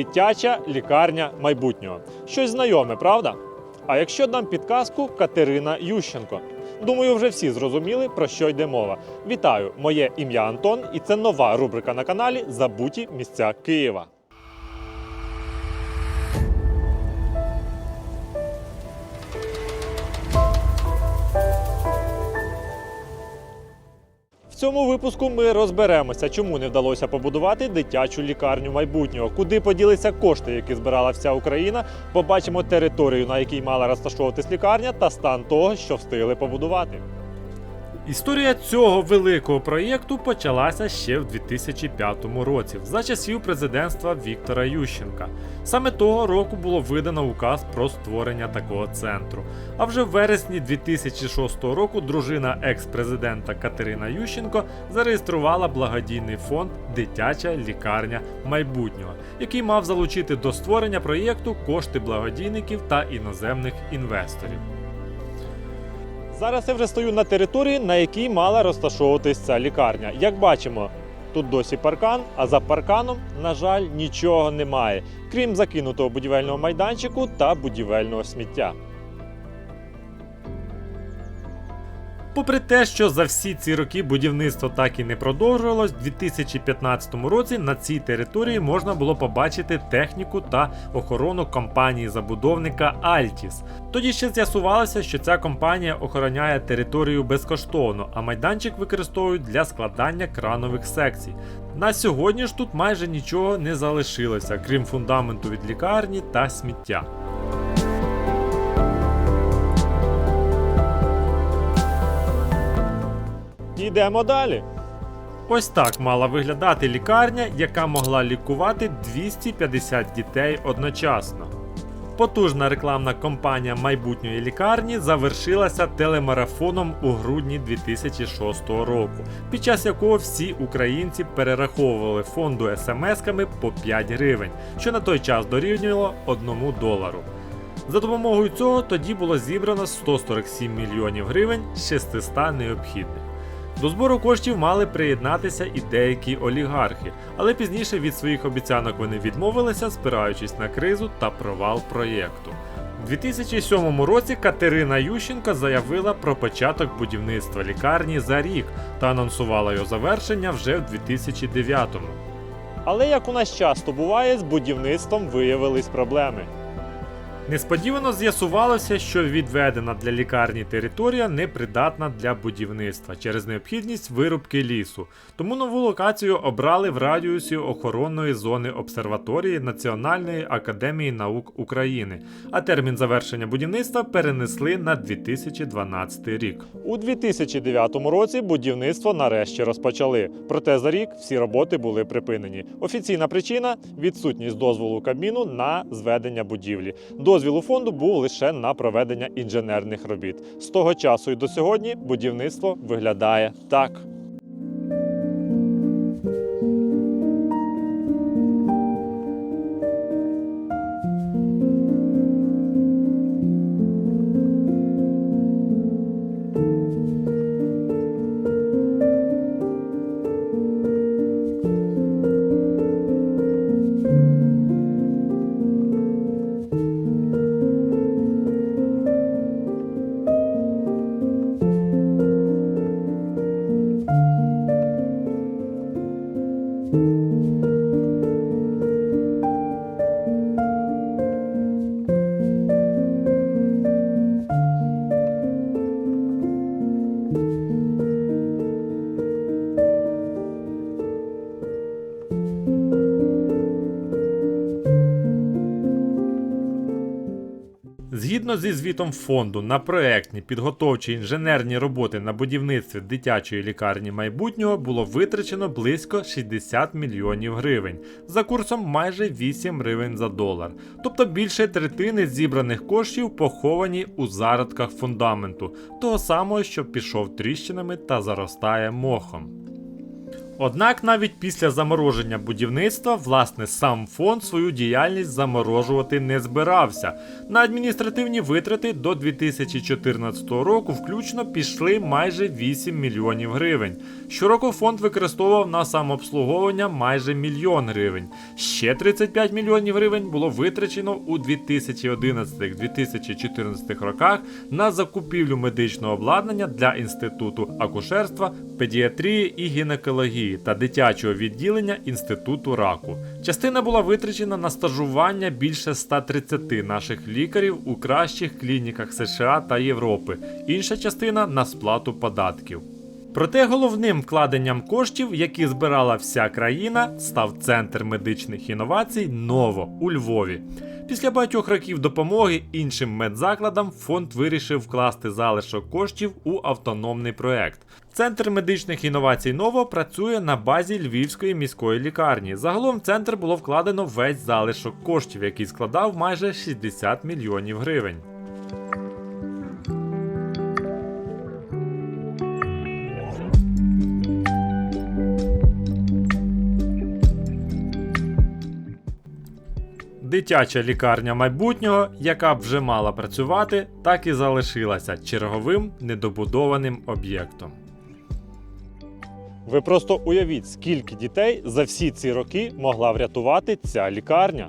Дитяча лікарня майбутнього. Щось знайоме, правда? А якщо дам підказку Катерина Ющенко. Думаю, вже всі зрозуміли, про що йде мова. Вітаю! Моє ім'я Антон, і це нова рубрика на каналі Забуті місця Києва. Цьому випуску ми розберемося, чому не вдалося побудувати дитячу лікарню майбутнього, куди поділися кошти, які збирала вся Україна. Побачимо територію, на якій мала розташовуватись лікарня, та стан того, що встигли побудувати. Історія цього великого проєкту почалася ще в 2005 році, за часів президентства Віктора Ющенка. Саме того року було видано указ про створення такого центру. А вже в вересні 2006 року дружина екс-президента Катерина Ющенко зареєструвала благодійний фонд Дитяча лікарня майбутнього, який мав залучити до створення проєкту кошти благодійників та іноземних інвесторів. Зараз я вже стою на території, на якій мала розташовуватись ця лікарня. Як бачимо, тут досі паркан, а за парканом, на жаль, нічого немає, крім закинутого будівельного майданчику та будівельного сміття. Попри те, що за всі ці роки будівництво так і не продовжувалось, в 2015 році на цій території можна було побачити техніку та охорону компанії забудовника Altis. Тоді ще з'ясувалося, що ця компанія охороняє територію безкоштовно, а майданчик використовують для складання кранових секцій. На сьогодні ж тут майже нічого не залишилося, крім фундаменту від лікарні та сміття. Йдемо далі. Ось так мала виглядати лікарня, яка могла лікувати 250 дітей одночасно. Потужна рекламна кампанія майбутньої лікарні завершилася телемарафоном у грудні 2006 року, під час якого всі українці перераховували фонду смс-ками по 5 гривень, що на той час дорівнювало 1 долару. За допомогою цього тоді було зібрано 147 мільйонів гривень з 600 необхідних. До збору коштів мали приєднатися і деякі олігархи, але пізніше від своїх обіцянок вони відмовилися, спираючись на кризу та провал проєкту. У 2007 році Катерина Ющенко заявила про початок будівництва лікарні за рік та анонсувала його завершення вже в 2009-му. Але як у нас часто буває, з будівництвом виявились проблеми. Несподівано з'ясувалося, що відведена для лікарні територія непридатна для будівництва через необхідність вирубки лісу. Тому нову локацію обрали в радіусі охоронної зони обсерваторії Національної академії наук України, а термін завершення будівництва перенесли на 2012 рік. У 2009 році будівництво нарешті розпочали. Проте за рік всі роботи були припинені. Офіційна причина відсутність дозволу Кабміну на зведення будівлі. Дозвіл у фонду був лише на проведення інженерних робіт. З того часу і до сьогодні будівництво виглядає так. Згідно зі звітом фонду на проектні підготовчі інженерні роботи на будівництві дитячої лікарні майбутнього було витрачено близько 60 мільйонів гривень за курсом майже 8 гривень за долар. Тобто більше третини зібраних коштів поховані у зародках фундаменту, того самого, що пішов тріщинами та заростає мохом. Однак навіть після замороження будівництва, власне, сам фонд свою діяльність заморожувати не збирався. На адміністративні витрати до 2014 року включно пішли майже 8 мільйонів гривень. Щороку фонд використовував на самообслуговування майже мільйон гривень. Ще 35 мільйонів гривень було витрачено у 2011-2014 роках на закупівлю медичного обладнання для інституту акушерства, педіатрії і гінекології та дитячого відділення інституту раку. Частина була витрачена на стажування більше 130 наших лікарів у кращих клініках США та Європи. Інша частина на сплату податків. Проте головним вкладенням коштів, які збирала вся країна, став центр медичних інновацій Ново у Львові. Після багатьох років допомоги іншим медзакладам фонд вирішив вкласти залишок коштів у автономний проект. Центр медичних інновацій Ново працює на базі Львівської міської лікарні. Загалом в центр було вкладено весь залишок коштів, який складав майже 60 мільйонів гривень. Дитяча лікарня майбутнього, яка вже мала працювати, так і залишилася черговим недобудованим об'єктом. Ви просто уявіть, скільки дітей за всі ці роки могла врятувати ця лікарня.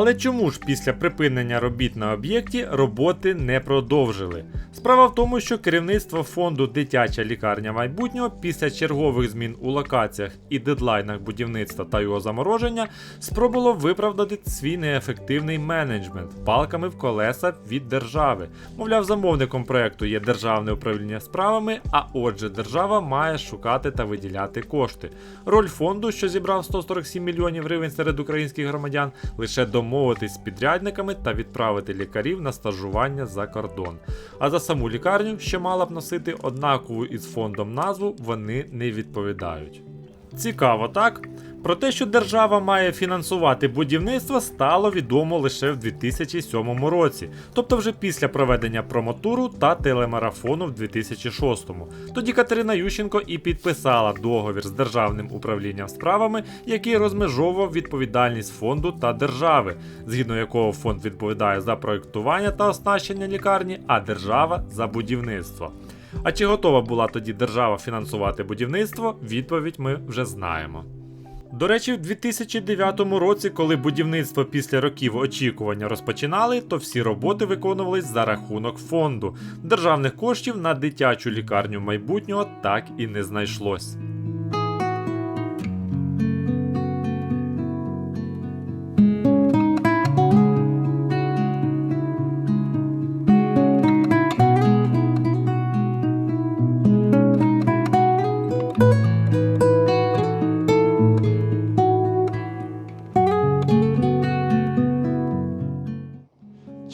Але чому ж після припинення робіт на об'єкті роботи не продовжили? Справа в тому, що керівництво фонду Дитяча лікарня майбутнього після чергових змін у локаціях і дедлайнах будівництва та його замороження спробувало виправдати свій неефективний менеджмент палками в колеса від держави. Мовляв, замовником проекту є державне управління справами, а отже, держава має шукати та виділяти кошти. Роль фонду, що зібрав 147 мільйонів гривень серед українських громадян, лише домовитись з підрядниками та відправити лікарів на стажування за кордон. А за саму лікарню, що мала б носити однакову із фондом назву, вони не відповідають. Цікаво, так? Про те, що держава має фінансувати будівництво, стало відомо лише в 2007 році, тобто вже після проведення промотуру та телемарафону в 2006-му. Тоді Катерина Ющенко і підписала договір з державним управлінням справами, який розмежовував відповідальність фонду та держави, згідно якого фонд відповідає за проєктування та оснащення лікарні, а держава за будівництво. А чи готова була тоді держава фінансувати будівництво? Відповідь ми вже знаємо. До речі, в 2009 році, коли будівництво після років очікування розпочинали, то всі роботи виконувались за рахунок фонду. Державних коштів на дитячу лікарню майбутнього так і не знайшлось.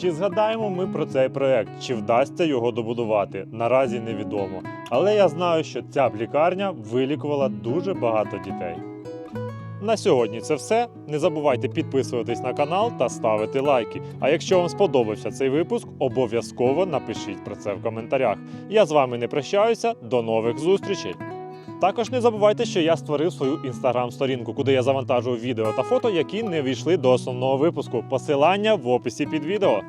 Чи згадаємо ми про цей проект, чи вдасться його добудувати? Наразі невідомо. Але я знаю, що ця лікарня вилікувала дуже багато дітей. На сьогодні це все. Не забувайте підписуватись на канал та ставити лайки. А якщо вам сподобався цей випуск, обов'язково напишіть про це в коментарях. Я з вами не прощаюся, до нових зустрічей! Також не забувайте, що я створив свою інстаграм-сторінку, куди я завантажую відео та фото, які не війшли до основного випуску. Посилання в описі під відео.